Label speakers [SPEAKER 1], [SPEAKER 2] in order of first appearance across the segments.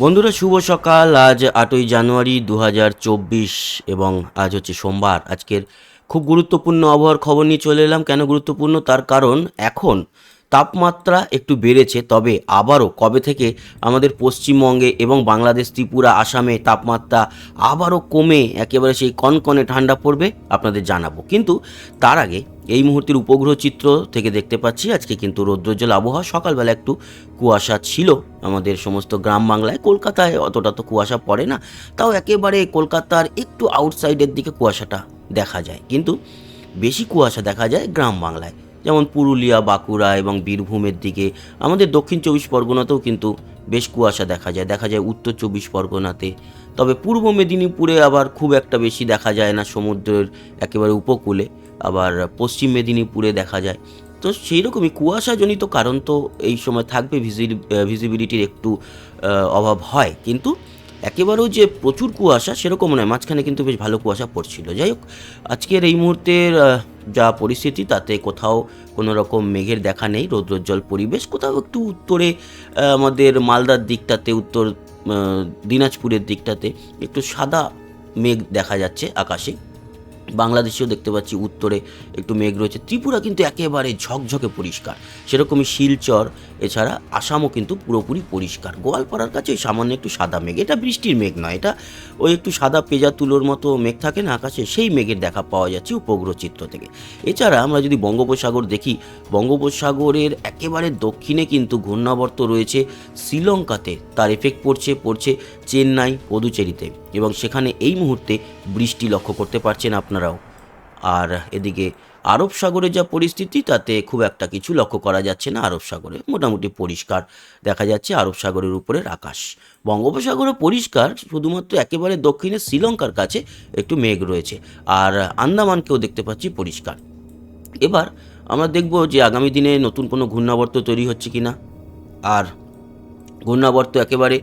[SPEAKER 1] বন্ধুরা, শুভ সকাল। আজ আটই জানুয়ারি দু হাজার চব্বিশ এবং আজ হচ্ছে সোমবার। আজকের খুব গুরুত্বপূর্ণ আবহাওয়ার খবর নিয়ে চলে এলাম। কেন গুরুত্বপূর্ণ? তার কারণ এখন তাপমাত্রা একটু বেড়েছে, তবে আবারও কবে থেকে আমাদের পশ্চিমবঙ্গে এবং বাংলাদেশ, ত্রিপুরা, আসামে তাপমাত্রা আবারও কমে, একেবারে সেই কনকনে ঠান্ডা পড়বে, আপনাদের জানাব। কিন্তু তার আগে এই মুহূর্তের উপগ্রহ চিত্র থেকে দেখতে পাচ্ছি, আজকে কিন্তু রৌদ্রোজ্জ্বল আবহাওয়া, সকালবেলা একটু কুয়াশা ছিল আমাদের সমস্ত গ্রাম বাংলায়, কলকাতায় অতটা তো কুয়াশা পড়ে না, তাও একেবারে কলকাতার একটু আউটসাইডের দিকে কুয়াশাটা দেখা যায়। কিন্তু বেশি কুয়াশা দেখা যায় গ্রাম বাংলায়। যেমন পুরুলিয়া, বাঁকুড়া এবং বীরভূমের দিকে। আমাদের দক্ষিণ চব্বিশ পরগনাতেও কিন্তু বেশ কুয়াশা দেখা যায় দেখা যায় উত্তর চব্বিশ পরগনাতে। তবে পূর্ব মেদিনীপুরে আবার খুব একটা বেশি দেখা যায় না, সমুদ্রের একেবারে উপকূলে। আবার পশ্চিম মেদিনীপুরে দেখা যায়। তো সেই রকমই কুয়াশাজনিত কারণ তো এই সময় থাকবে ভিজিবিলিটির একটু অভাব হয়। কিন্তু একেবারেও যে প্রচুর কুয়াশা সেরকম নয়, মাঝখানে কিন্তু বেশ ভালো কুয়াশা পড়ছিল। যাই হোক, আজকের এই মুহূর্তের যা পরিস্থিতি, তাতে কোথাও কোনো রকম মেঘের দেখা নেই, রৌদ্রোজ্জ্বল পরিবেশ। কোথাও একটু উত্তরে আমাদের মালদার দিকটাতে, উত্তর দিনাজপুরের দিকটাতে একটু সাদা মেঘ দেখা যাচ্ছে আকাশে। বাংলাদেশেও দেখতে পাচ্ছি, উত্তরে একটু মেঘ রয়েছে। ত্রিপুরা কিন্তু একেবারে ঝকঝকে পরিষ্কার। সেরকমই শিলচর, এছাড়া আসামও কিন্তু পুরোপুরি পরিষ্কার। গোয়ালপাড়ার কাছে ওই সামান্য একটু সাদা মেঘ। এটা বৃষ্টির মেঘ নয়, এটা ওই একটু সাদা পেজা তুলোর মতো মেঘ থাকে না আকাশে, সেই মেঘের দেখা পাওয়া যাচ্ছে উপগ্রহ চিত্র থেকে। এছাড়া আমরা যদি বঙ্গোপসাগর দেখি, বঙ্গোপসাগরের একেবারে দক্ষিণে কিন্তু ঘূর্ণাবর্ত রয়েছে শ্রীলঙ্কাতে। তার এফেক্ট পড়ছে পড়ছে চেন্নাই, পদুচেরিতে। এবং সেখানে এই মুহূর্তে বৃষ্টি লক্ষ্য করতে পারছেন আপনারাও। আর এদিকে আরব সাগরে যা পরিস্থিতি, তাতে খুব একটা কিছু লক্ষ্য করা যাচ্ছে না আরব সাগরে। মোটামুটি পরিষ্কার দেখা যাচ্ছে আরব সাগরের উপরের আকাশ। বঙ্গোপসাগরও পরিষ্কার, শুধুমাত্র একেবারে দক্ষিণে শ্রীলঙ্কার কাছে একটু মেঘ রয়েছে। আর আন্দামানকেও দেখতে পাচ্ছি পরিষ্কার। এবার আমরা দেখব যে আগামী দিনে নতুন কোনো ঘূর্ণাবর্ত তৈরি হচ্ছে কি না আর ঘূর্ণাবর্ত একেবারে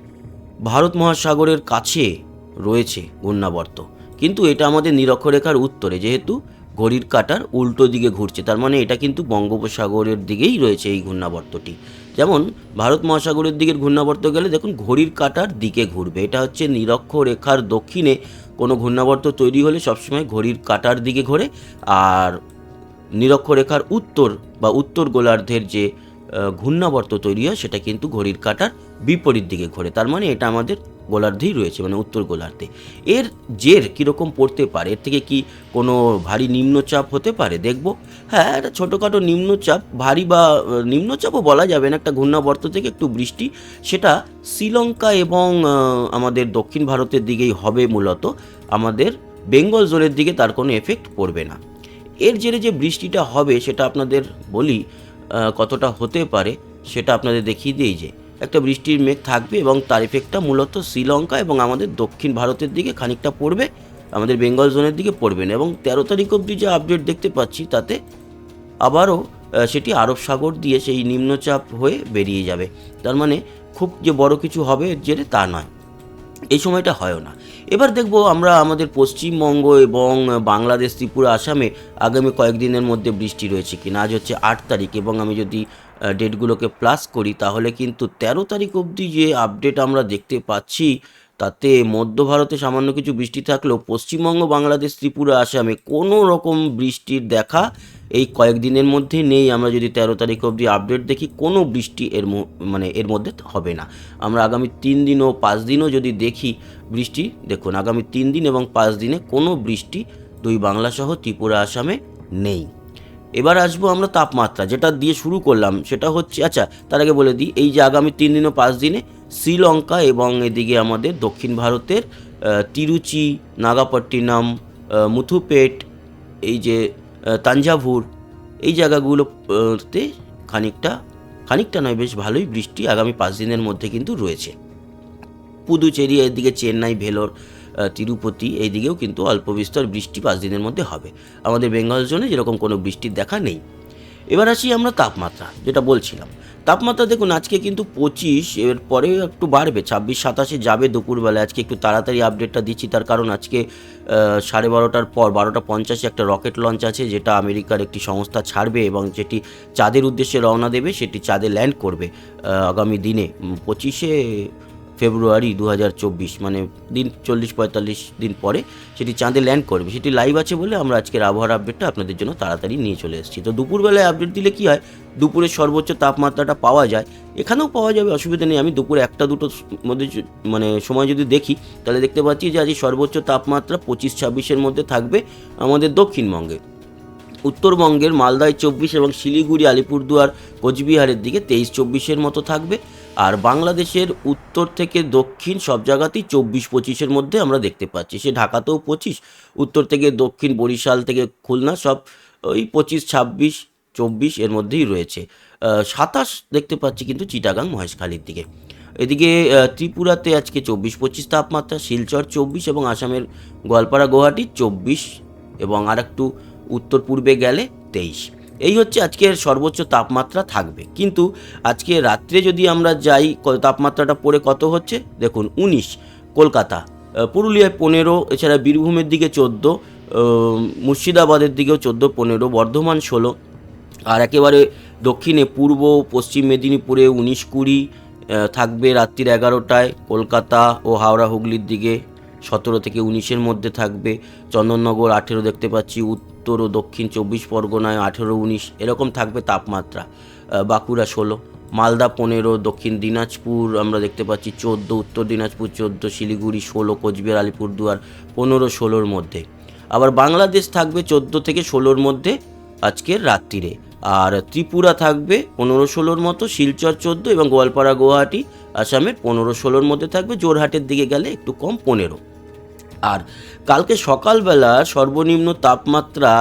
[SPEAKER 1] ভারত মহাসাগরের কাছে রয়েছে ঘূর্ণাবর্ত। কিন্তু এটা আমাদের নিরক্ষরেখার উত্তরে, যেহেতু ঘড়ির কাটার উল্টো দিকে ঘুরছে, তার মানে এটা কিন্তু বঙ্গোপসাগরের দিকেই রয়েছে এই ঘূর্ণাবর্তটি। যেমন, ভারত মহাসাগরের দিকের ঘূর্ণাবর্ত গেলে দেখুন ঘড়ির কাটার দিকে ঘুরবে। এটা হচ্ছে নিরক্ষরেখার দক্ষিণে কোনো ঘূর্ণাবর্ত তৈরি হলে সবসময় ঘড়ির কাটার দিকে ঘোরে। আর নিরক্ষরেখার উত্তর বা উত্তর গোলার্ধের যে ঘূর্ণাবর্ত তৈরি হয়, সেটা কিন্তু ঘড়ির কাটার বিপরীত দিকে ঘোরে। তার মানে এটা আমাদের গোলার্ধেই রয়েছে মানে উত্তর গোলার্ধে। এর জের কীরকম পড়তে পারে? এর থেকে কি কোনো ভারী নিম্নচাপ হতে পারে? দেখব। হ্যাঁ একটা ছোটোখাটো নিম্নচাপ, ভারী বা নিম্নচাপও বলা যাবে না, একটা ঘূর্ণাবর্ত থেকে একটু বৃষ্টি, সেটা শ্রীলঙ্কা এবং আমাদের দক্ষিণ ভারতের দিকেই হবে মূলত। আমাদের বেঙ্গল জোনের দিকে তার কোনো এফেক্ট পড়বে না। এর জেরে যে বৃষ্টিটা হবে, সেটা আপনাদের বলি কতটা হতে পারে, সেটা আপনাদের দেখিয়ে দিই যে একটা বৃষ্টির মেঘ থাকবে এবং তার এফেক্টটা মূলত শ্রীলঙ্কা এবং আমাদের দক্ষিণ ভারতের দিকে খানিকটা পড়বে, আমাদের বেঙ্গল জোনের দিকে পড়বে না। এবং তেরো তারিখ অবধি যে আপডেট দেখতে পাচ্ছি, তাতে আবারও সেটি আরব সাগর দিয়ে সেই নিম্নচাপ হয়ে বেরিয়ে যাবে। তার মানে খুব যে বড় কিছু হবে এর জেরে তা নয়। এই সময়টা হয় না। এবার দেখব আমরা আমাদের পশ্চিমবঙ্গ এবং বাংলাদেশ, ত্রিপুরা, আসামে আগামী কয়েকদিনের মধ্যে বৃষ্টি রয়েছে কিনা। আজ হচ্ছে আট তারিখ এবং আমি যদি ডেটগুলোকে প্লাস করি তাহলে কিন্তু তেরো তারিখ অবধি যে আপডেট আমরা দেখতে পাচ্ছি, তাতে মধ্য ভারতে সামান্য কিছু বৃষ্টি থাকলেও পশ্চিমবঙ্গ, বাংলাদেশ, ত্রিপুরা, আসামে কোনো রকম বৃষ্টির দেখা এই কয়েকদিনের মধ্যে নেই। আমরা যদি তেরো তারিখ অবধি আপডেট দেখি, কোনো বৃষ্টি এর মানে এর মধ্যে হবে না। আমরা আগামী তিন দিন ও পাঁচ দিনও যদি দেখি বৃষ্টি, দেখুন, আগামী তিন দিন এবং পাঁচ দিনে কোনো বৃষ্টি দুই বাংলাসহ ত্রিপুরা, আসামে নেই। এবার আসব আমরা তাপমাত্রা। যেটা দিয়ে শুরু করলাম সেটা হচ্ছে আচ্ছা তার আগে বলে দিই, এই যে আগামী তিন দিন ও পাঁচ দিনে শ্রীলঙ্কা এবং এদিকে আমাদের দক্ষিণ ভারতের তিরুচি, নাগাপট্টিনাম মুথুপেট, এই যে তাঞ্জাভুর। এই জায়গাগুলোতে খানিকটা খানিকটা নয়, বেশ ভালোই বৃষ্টি আগামী পাঁচ দিনের মধ্যে কিন্তু রয়েছে। পুদুচেরি এদিকে চেন্নাই, ভেলোর তিরুপতি এইদিকেও কিন্তু অল্প বিস্তর বৃষ্টি পাঁচ দিনের মধ্যে হবে। আমাদের বেঙ্গল জোনে যেরকম কোনো বৃষ্টির দেখা নেই। এবার আসি আমরা তাপমাত্রা, যেটা বলছিলাম। তাপমাত্রা দেখুন, আজকে কিন্তু পঁচিশ এর পরে একটু বাড়বে, ছাব্বিশ, সাতাশে যাবে দুপুরবেলা আজকে একটু তাড়াতাড়ি আপডেটটা দিচ্ছি, তার কারণ আজকে সাড়ে বারোটার পর, বারোটা পঞ্চাশে একটা রকেট লঞ্চ আছে, যেটা আমেরিকার একটি সংস্থা ছাড়বে এবং যেটি চাঁদের উদ্দেশ্যে রওনা দেবে, সেটি চাঁদে ল্যান্ড করবে আগামী দিনে। পঁচিশে ফেব্রুয়ারি দু হাজার চব্বিশ মানে দিন চল্লিশ পঁয়তাল্লিশ দিন পরে সেটি চাঁদে ল্যান্ড করবে। সেটি লাইভ আছে বলে আমরা আজকের আবহাওয়ার আপডেটটা আপনাদের জন্য তাড়াতাড়ি নিয়ে চলে এসেছি। তো দুপুরবেলায় আপডেট দিলে কি হয়? দুপুরের সর্বোচ্চ তাপমাত্রাটা পাওয়া যায়। এখানেও পাওয়া যাবে, অসুবিধা নেই। আমি দুপুর একটা দুটো মধ্যে মানে সময় যদি দেখি, তাহলে দেখতে পাচ্ছি যে আজ সর্বোচ্চ তাপমাত্রা পঁচিশ ছাব্বিশের মধ্যে থাকবে আমাদের দক্ষিণবঙ্গে। উত্তরবঙ্গের মালদায় চব্বিশ এবং শিলিগুড়ি, আলিপুরদুয়ার, কোচবিহারের দিকে তেইশ, চব্বিশের মতো থাকবে। আর বাংলাদেশের উত্তর থেকে দক্ষিণ সব জায়গাতেই চব্বিশ পঁচিশের মধ্যে আমরা দেখতে পাচ্ছি। সে ঢাকাতেও পঁচিশ, উত্তর থেকে দক্ষিণ বরিশাল থেকে খুলনা সব ওই পঁচিশ, ছাব্বিশ, চব্বিশ এর মধ্যেই রয়েছে। সাতাশ দেখতে পাচ্ছি কিন্তু চিটাগাং মহেশখালীর দিকে। এদিকে ত্রিপুরাতে আজকে চব্বিশ, পঁচিশ তাপমাত্রা, শিলচর চব্বিশ এবং আসামের গোয়ালপাড়া, গুয়াহাটি চব্বিশ এবং আর একটু উত্তর পূর্বে গেলে তেইশ। এই হচ্ছে আজকের সর্বোচ্চ তাপমাত্রা থাকবে। কিন্তু আজকে রাত্রে যদি আমরা যাই তাপমাত্রাটা পড়ে কত হচ্ছে? দেখুন, উনিশ, কলকাতা পুরুলিয়ায় পনেরো, এছাড়া বীরভূমের দিকে চোদ্দ মুর্শিদাবাদের দিকেও চোদ্দ, পনেরো, বর্ধমান ষোলো, আর একেবারে দক্ষিণে পূর্ব, পশ্চিম মেদিনীপুরে উনিশ, কুড়ি থাকবে রাত্রির এগারোটায়, কলকাতা ও হাওড়া হুগলির দিকে সতেরো থেকে উনিশের মধ্যে থাকবে, চন্দননগর আঠেরো দেখতে পাচ্ছি উত্তর ও দক্ষিণ চব্বিশ পরগনায় আঠেরো, উনিশ, এরকম থাকবে তাপমাত্রা। বাঁকুড়া ষোলো, মালদা পনেরো, দক্ষিণ দিনাজপুর আমরা দেখতে পাচ্ছি চোদ্দ, উত্তর দিনাজপুর চোদ্দ, শিলিগুড়ি ষোলো, কোচবিহার, আলিপুরদুয়ার পনেরো, ষোলোর মধ্যে। আবার বাংলাদেশ থাকবে চোদ্দ থেকে ষোলোর মধ্যে আজকের রাত্রিরে। আর ত্রিপুরা থাকবে পনেরো, ষোলোর মতো, শিলচর চোদ্দ এবং গোয়ালপাড়া, গুয়াহাটি, আসামের পনেরো, ষোলোর মধ্যে থাকবে। জোরহাটের দিকে গেলে একটু কম পনেরো। আর কালকে সকালবেলা সর্বনিম্ন তাপমাত্রা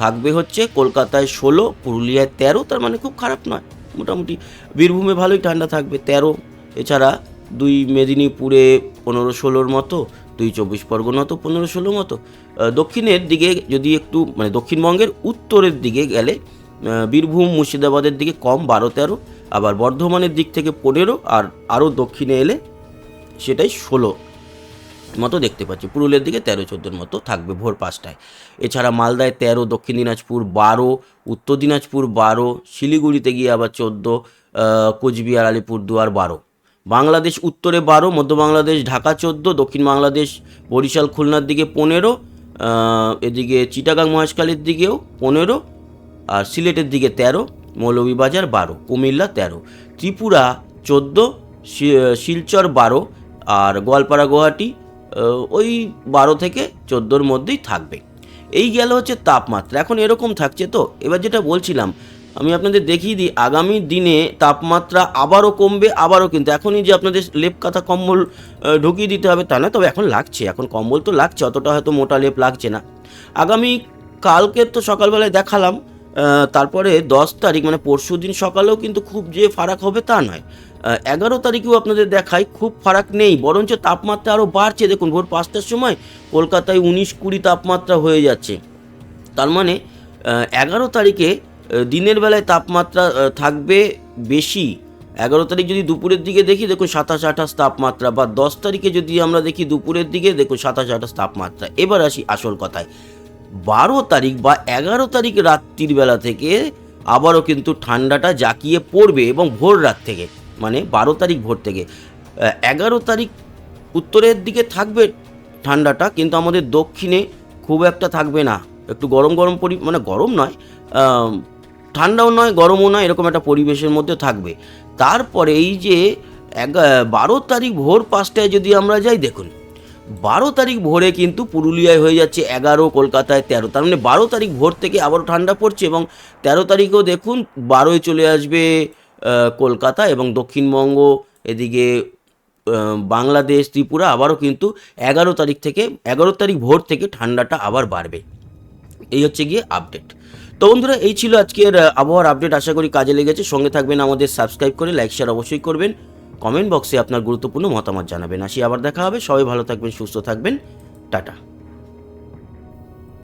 [SPEAKER 1] থাকবে হচ্ছে কলকাতায় ষোলো, পুরুলিয়ায় তেরো, তার মানে খুব খারাপ নয়। মোটামুটি বীরভূমে ভালোই ঠান্ডা থাকবে, তেরো। এছাড়া দুই মেদিনীপুরে পনেরো ষোলোর মতো, দুই চব্বিশ পরগনা তো পনেরো ষোলো মতো। দক্ষিণের দিকে যদি একটু মানে দক্ষিণবঙ্গের উত্তরের দিকে গেলে বীরভূম, মুর্শিদাবাদের দিকে কম, বারো তেরো। আবার বর্ধমানের দিক থেকে পনেরো, আর আরও দক্ষিণে এলে সেটাই ষোলো। মতো দেখতে পাচ্ছি। পুরুলিয়ার দিকে তেরো চোদ্দোর মতো থাকবে ভোর পাঁচটায়। এছাড়া মালদায় তেরো, দক্ষিণ দিনাজপুর বারো, উত্তর দিনাজপুর বারো, শিলিগুড়িতে গিয়ে আবার চোদ্দ কোচবিহার, আলিপুরদুয়ার বারো। বাংলাদেশ উত্তরে বারো, মধ্য বাংলাদেশ ঢাকা চোদ্দ, দক্ষিণ বাংলাদেশ বরিশাল খুলনার দিকে পনেরো এদিকে চিটাগাং মহেশখালীর দিকেও পনেরো, আর সিলেটের দিকে তেরো, মৌলভীবাজার বারো, কুমিল্লা তেরো, ত্রিপুরা চোদ্দ শিলচর বারো, আর গোয়ালপাড়া, গুয়াহাটি ওই বারো থেকে চোদ্দোর মধ্যেই থাকবে। এই গেল হচ্ছে তাপমাত্রা। এখন এরকম থাকছে তো? এবার যেটা বলছিলাম, আমি আপনাদের দেখিয়ে দিই, আগামী দিনে তাপমাত্রা আবারও কমবে, আবারও কিন্তু। এখনই যে আপনাদের লেপ কাঁথা কম্বল ঢুকিয়ে দিতে হবে তা না, তবে এখন লাগছে। এখন কম্বল তো লাগছে, অতটা হয়তো মোটা লেপ লাগছে না। আগামী কালকের তো সকালবেলায় দেখালাম তারপরে দশ তারিখ মানে পরশু দিন সকালেও কিন্তু খুব যে ফারাক হবে তা নয়। এগারো তারিখেও আপনাদের দেখায় খুব ফারাক নেই, বরঞ্চ তাপমাত্রা আরও বাড়ছে। দেখুন, ভোর পাঁচটার সময় কলকাতায় উনিশ কুড়ি তাপমাত্রা হয়ে যাচ্ছে। তার মানে এগারো তারিখে দিনের বেলায় তাপমাত্রা থাকবে বেশি। এগারো তারিখ যদি দুপুরের দিকে দেখি, দেখুন সাতাশ আঠাশ তাপমাত্রা, বা দশ তারিখে যদি আমরা দেখি দুপুরের দিকে, দেখুন সাতাশ আঠাশ তাপমাত্রা। এবার আসি আসল কথায়। বারো তারিখ বা এগারো তারিখ রাত্রির বেলা থেকে আবারও কিন্তু ঠান্ডাটা জাঁকিয়ে পড়বে এবং ভোর রাত থেকে। মানে বারো তারিখ ভোর থেকে। এগারো তারিখ উত্তরের দিকে থাকবে ঠান্ডাটা, কিন্তু আমাদের দক্ষিণে খুব একটা থাকবে না। একটু গরম গরম পরি মানে গরম নয় ঠান্ডাও নয়, গরমও নয়, এরকম একটা পরিবেশের মধ্যে থাকবে। তারপরে এই যে বারো তারিখ ভোর পাঁচটায় যদি আমরা যাই, দেখুন, বারো তারিখ ভোরে কিন্তু পুরুলিয়ায় হয়ে যাচ্ছে এগারো, কলকাতায় তেরো। তার মানে বারো তারিখ ভোর থেকে আবারও ঠান্ডা পড়ছে এবং তেরো তারিখেও দেখুন বারোয় চলে আসবে কলকাতা এবং দক্ষিণবঙ্গ, এদিকে বাংলাদেশ, ত্রিপুরা আবারও কিন্তু এগারো তারিখ থেকে, এগারো তারিখ ভোর থেকে ঠান্ডাটা আবার বাড়বে। এই হচ্ছে গিয়ে আপডেট তো বন্ধুরা, এই ছিল আজকের আবহাওয়ার আপডেট আশা করি কাজে লেগেছে। সঙ্গে থাকবেন আমাদের সাবস্ক্রাইব করে লাইক শেয়ার অবশ্যই করবেন। কমেন্ট বক্সে আপনার গুরুত্বপূর্ণ মতামত জানাবেন। আসি আবার দেখা হবে। সবাই ভালো থাকবেন, সুস্থ থাকবেন। টাটা।